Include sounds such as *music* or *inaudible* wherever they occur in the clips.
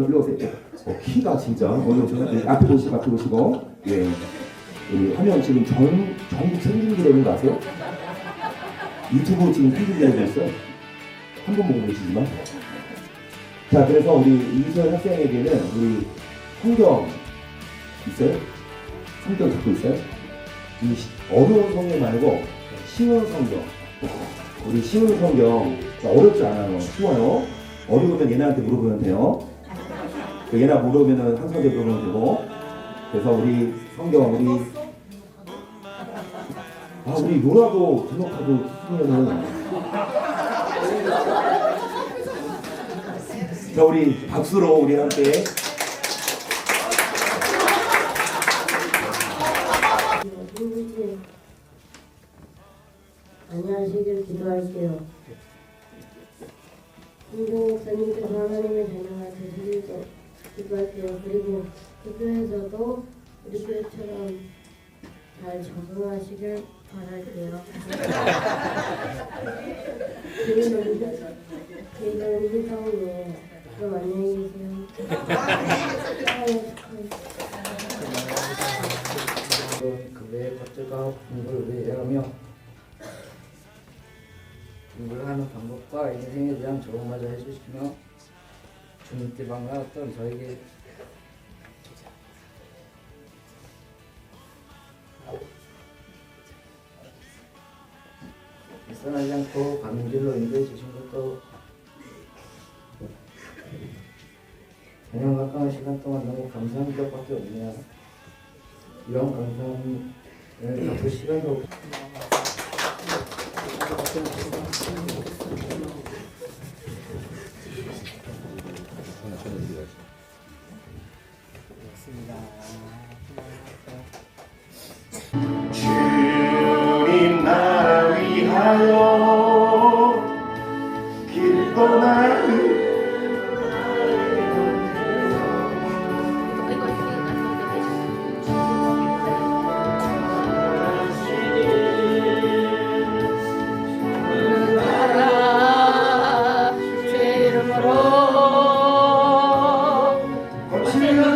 일로 오세요. 어, 키가 진짜 오늘 오시면 네, 앞에 보시고 앞에 보시고 예 우리 화면 지금 전 전국 생중계 되는 거 아세요? 유튜브 지금 생중계 되고 있어요. 한 번 보고 계시지만 자 그래서 우리 이수연 학생에게는 우리 성경 있어요? 성경 갖고 있어요? 이 시- 어려운 성경 말고 쉬운 성경 우리 쉬운 성경 어렵지 않아요 쉬워요 어려우면 얘네한테 물어보면 돼요 그 얘나 물어보면은 한성대 물어보면 되고 그래서 우리 성경 우리 아 우리 로라도 등록하고 쓰면은. 자 우리 박수로 우리 함께. 안녕하시길 기도할게요. 김동 목사님께서 하나님의 자녀가 되시길 또 기도할게요. 그리고 교회에서도 우리 교회처럼 잘 적응하시길 바랄게요. 저희는 희성이에요. 그럼 안녕히 계세요. 그 외의 것들과 공부를 위하며 공부를 하는 방법과 인생에 대한 조언마저 해주시며 주님께 반가웠던 저에게 일선하지 않고 가는 길로 인도해 주신 것도 그냥 가까운 시간 동안 너무 감사한 것밖에 없네요. 이런 감사함을 갖을 시간도 없주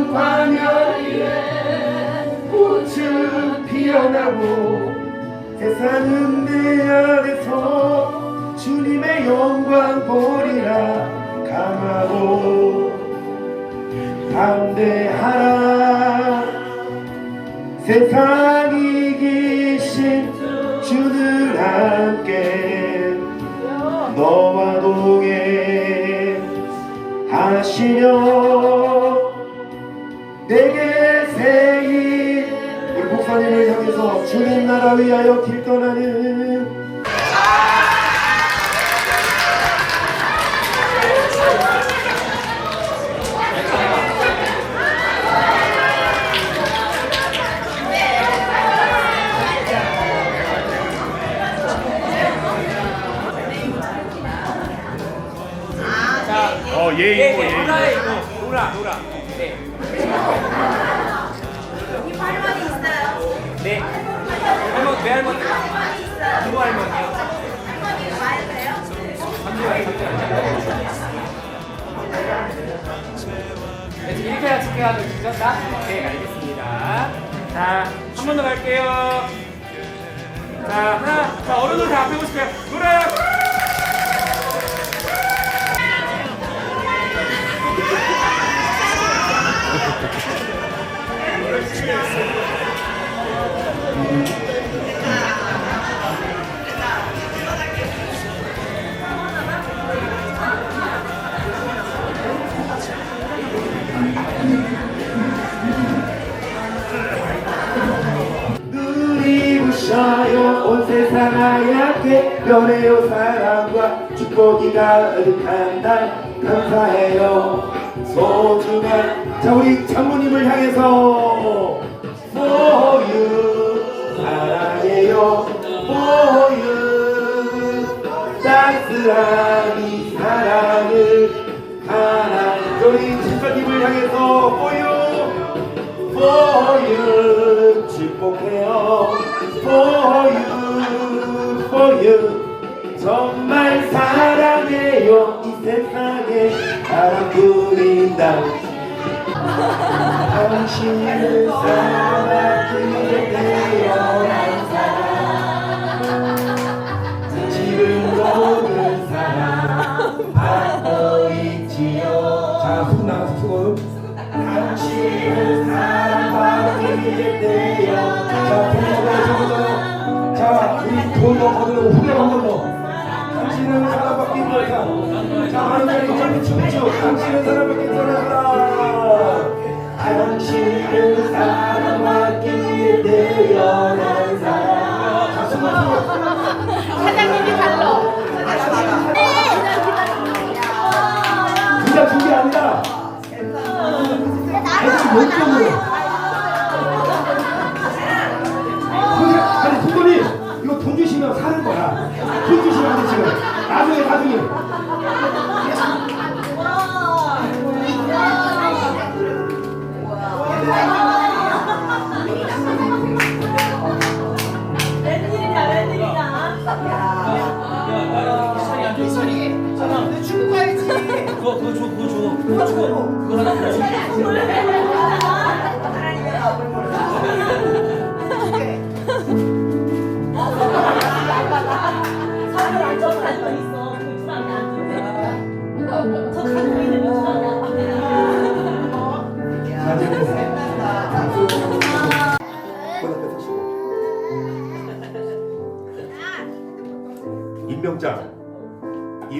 거칠은 광야 위에 꽃은 피어나고 세상은 내 안에서 주님의 영광 보리라 강하고 담대하라. 세상 이기신 주들 함께 너와 동행 하시려 내게 세인 우리 목사님을 향해서 주님 나라 위하여 길 떠나는 알겠습니다. 자 한 번 더 갈게요. 자 하나 자 어른들 다 앞에 보실게요. 노라요 눈 변해요 사랑과 축복이 가득한 날 감사해요. 소중한 자 우리 장모님을 향해서 you 사랑해요. you 따스한 이 사랑을 하나. 우리 집사님을 향해서 for you 축복해요. for you for you 정말 사랑해요 이 세상에. 사랑뿐인 인당 당신을 사랑 하는 자리 좀 춤추 당신은 사랑받기 위해서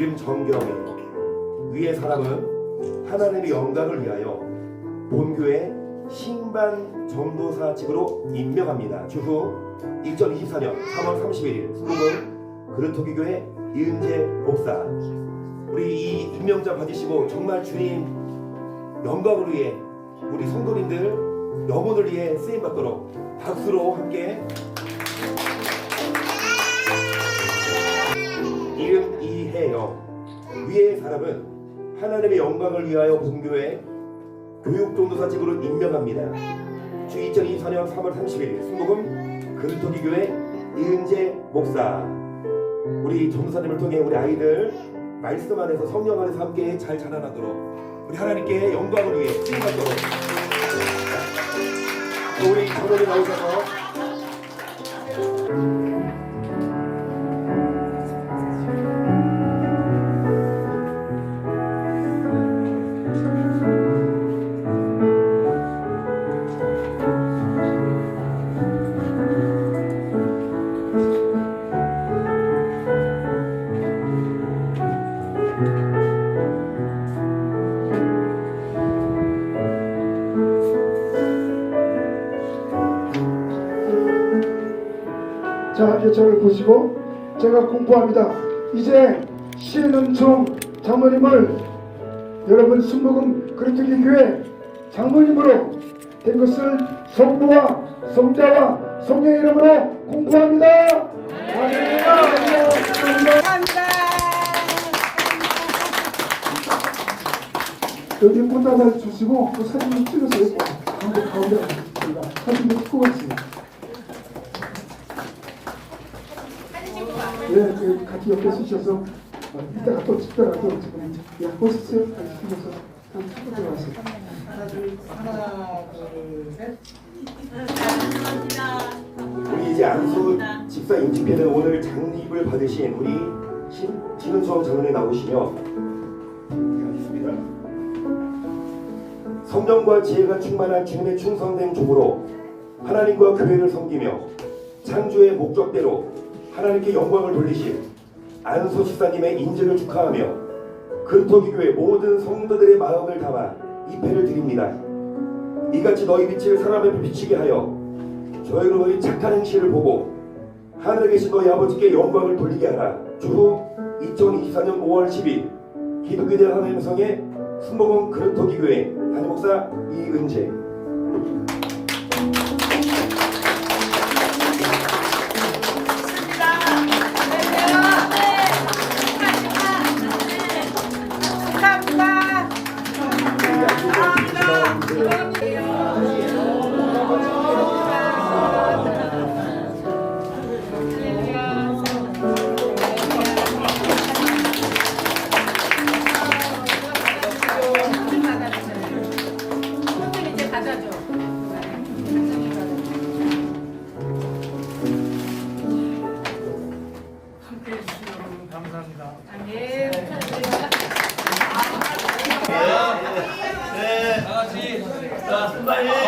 이름 정경이 위의 사람은 하나님의 영광을 위하여 본교회 신반 전도사직으로 임명합니다. 주후 2024년 3월 31일 수목은 그르토기교회 이은재 목사 우리 이 임명장 받으시고 정말 주님 영광을 위해 우리 성도님들 영혼을 위해 쓰임 받도록 박수로 함께 위의 사람은 하나님의 영광을 위하여 본교회 교육종도사직으로 임명합니다. 주 2024년 3월 30일 순복음 근토기 교회 이은재 목사 우리 전도사님을 통해 우리 아이들 말씀 안에서 성령 안에서 함께 잘 자라나도록 우리 하나님께 영광을 위해 또 우리 전원이 나오셔서 공부합니다. 이제 신은총 장모님을 여러분 순복음 그리스도교 교회 장모님으로 된 것을 성부와 성자와 성령의 이름으로 공부합니다. 감사합니다. 여기 꽃다발 주시고 그 사진 좀 찍으세요. 가운데 가운데 있습니다. 사진 좀 찍고 있습니다. 예, 그 같이 옆에 쓰셔서 어, 이따가 또 찍더라도 지금 예, 보시죠. 같이 찍어서 한 찍고 들어가세요. 우리 이제 안수 집사 임집회는 오늘 장립을 받으신 우리 신, 신은수왕 장로님 나오시며. 성령과 지혜가 충만한 주님의 충성된 종으로 하나님과 교회를 섬기며 창조의 목적대로 하나님께 영광을 돌리신 안수 집사님의 인재를 축하하며 근토기 교회 모든 성도들의 마음을 담아 입회를 드립니다. 이같이 너희 빛을 사람 앞에 비치게 하여 저희로 너희 착한 행실을 보고 하늘에 계신 너희 아버지께 영광을 돌리게 하라. 주후 2024년 5월 10일 기독교대 하나님의 성의 순복음 그릇토기 교회 담임목사 이은재 예. 다 같이. 자, 빨리.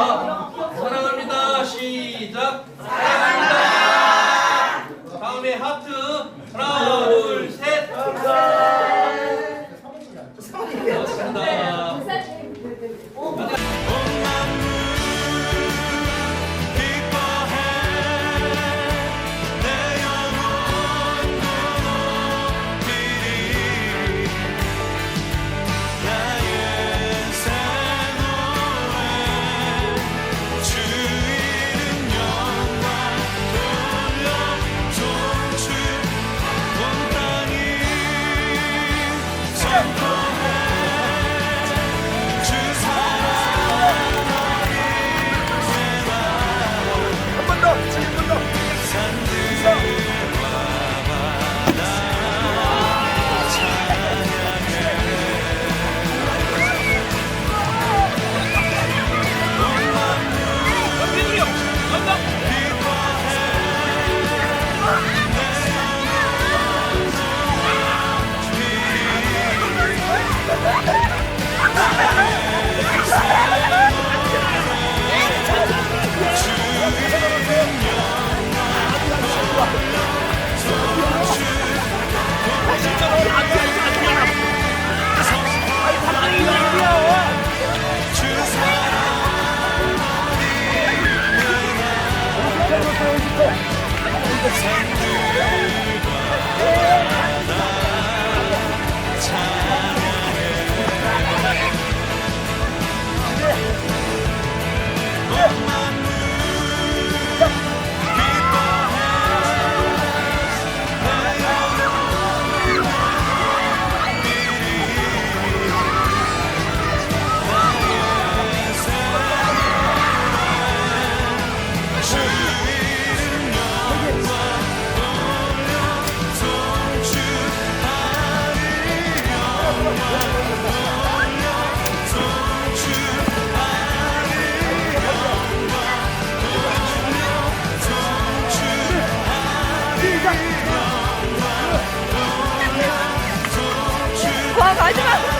와 *laughs* 마지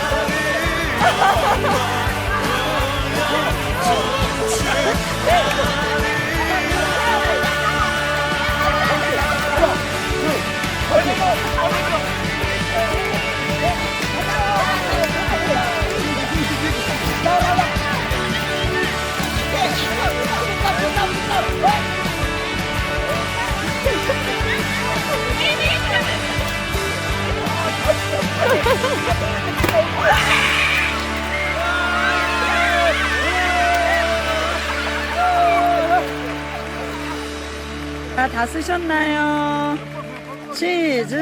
자, 다 쓰셨나요? 치즈.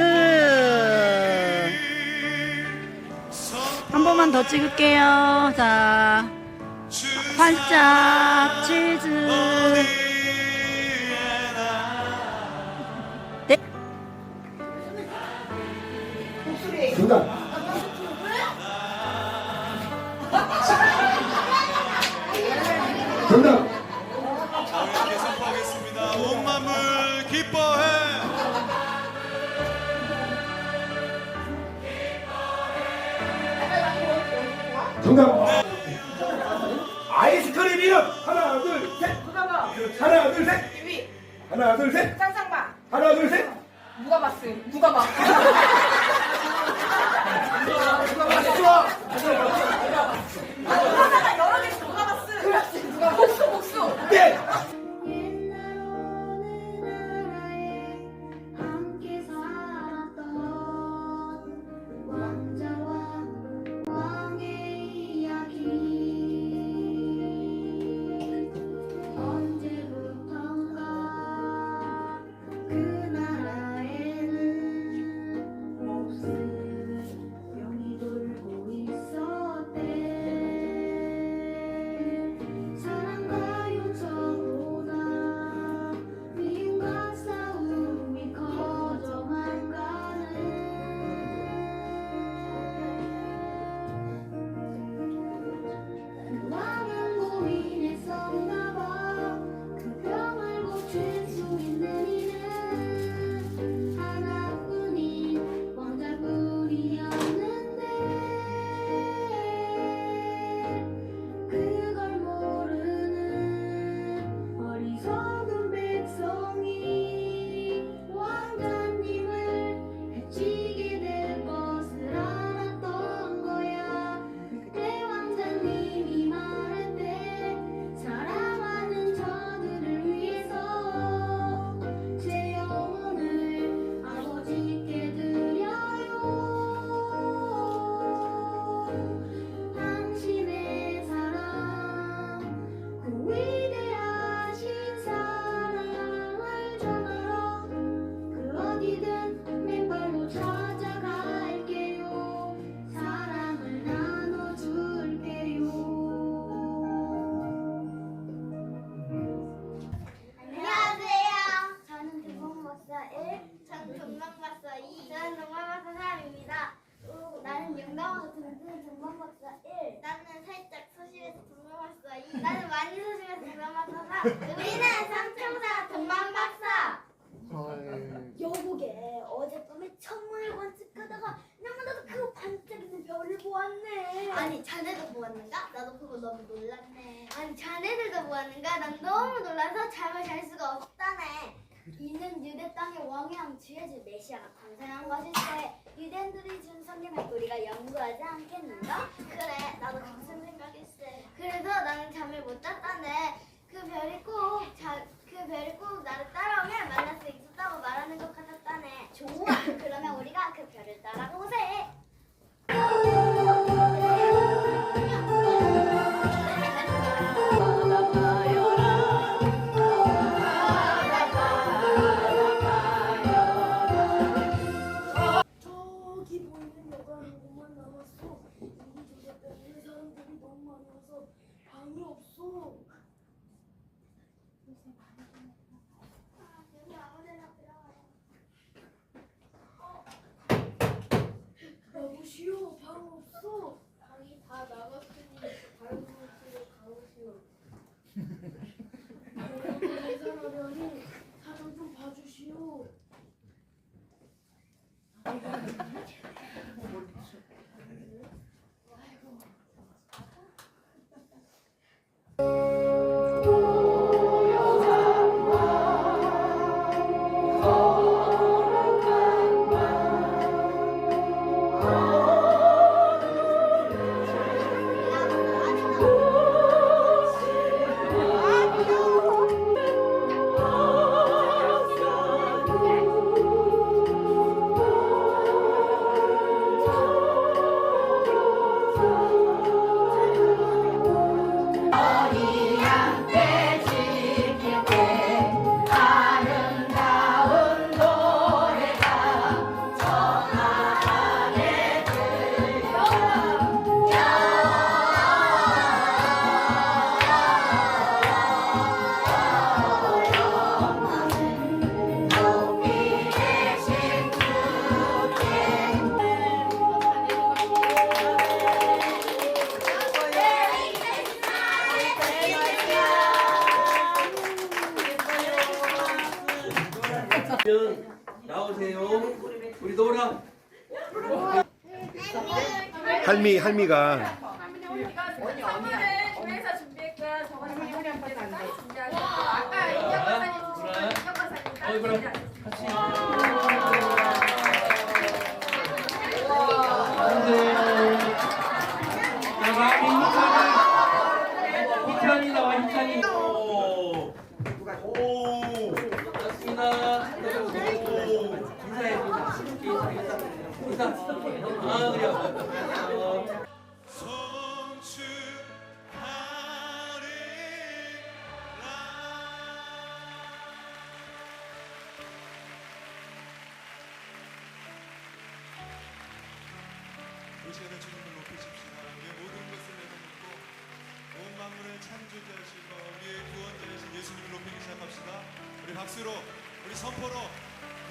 한 번만 더 찍을게요. 자, 활짝 치즈. 정답. 계속하겠습니다. 온 만물 기뻐해. 정답. 아이스크림 이름 하나 둘 셋. 하나 둘 셋. 하나 둘 셋. 짱짱봐. 하나 둘 셋. 누가 봤음? 누가 봐? *laughs* 하나가 그 없어. 나는 많이 소중한 드라마 서사. 우리는 삼총사 동만 박사. 여보게 어젯밤에 천문을 관측하다가 너무나도 크고 반짝이는 별을 보았네. 아니 자네도 보았는가? 나도 그거 너무 놀랐네. 아니 자네들도 보았는가? 난 너무 놀라서 잠을 잘 수가 없다네. 이는 유대 땅의 왕이랑 지혜주 메시아가 탄생한 것일세. 유대인들이 준 성경을 우리가 연구하지 않겠는가? 그래 나도 무슨 생각일세 그래서 나는 잠을 못 잤다네. 그 별이 꼭 자, 그 별이 꼭 나를 따라오면 만날 수 있었다고 말하는 것 같았다네. 좋아. 그러면 우리가 그 별을 따라오세 할미 할미가 선물을 교회에서 준비했고요. 저거는 준비할 거예요. 아까. 아 그래요. 이 시간에 주님을 높이십시다. 우리의 모든 것을 내려놓고 온 만물을 창조자시고 우리의 구원자이신 예수님을 높이기 시작합시다. 우리 박수로, 우리 선포로,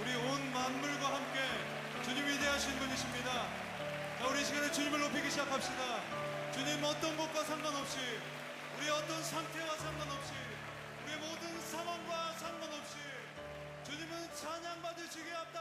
우리 온 만물과 함께 주님 위대하신 분이십니다. 자, 우리 이 시간에 주님을 높이기 시작합시다. 주님 어떤 것과 상관없이, 우리 어떤 상태와 상관없이, 우리의 모든 상황과 상관없이 주님은 찬양 받으시기에 합당하십니다.